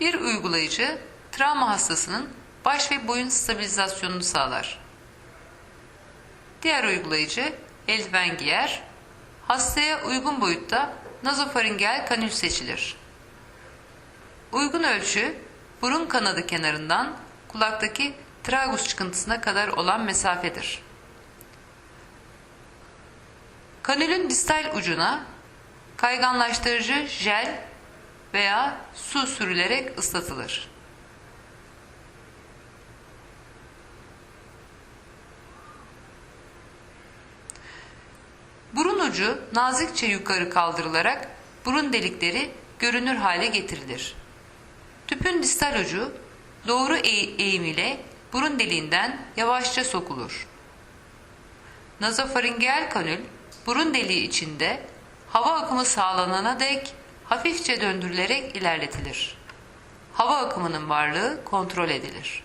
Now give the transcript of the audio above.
Bir uygulayıcı travma hastasının baş ve boyun stabilizasyonunu sağlar. Diğer uygulayıcı eldiven giyer. Hastaya uygun boyutta nazofaringel kanül seçilir. Uygun ölçü burun kanadı kenarından kulaktaki tragus çıkıntısına kadar olan mesafedir. Kanülün distal ucuna kayganlaştırıcı jel veya su sürülerek ıslatılır. Burun ucu nazikçe yukarı kaldırılarak burun delikleri görünür hale getirilir. Tüpün distal ucu doğru eğ- eğim ile burun deliğinden yavaşça sokulur. Nazofaringel kanül burun deliği içinde hava akımı sağlanana dek hafifçe döndürülerek ilerletilir. Hava akımının varlığı kontrol edilir.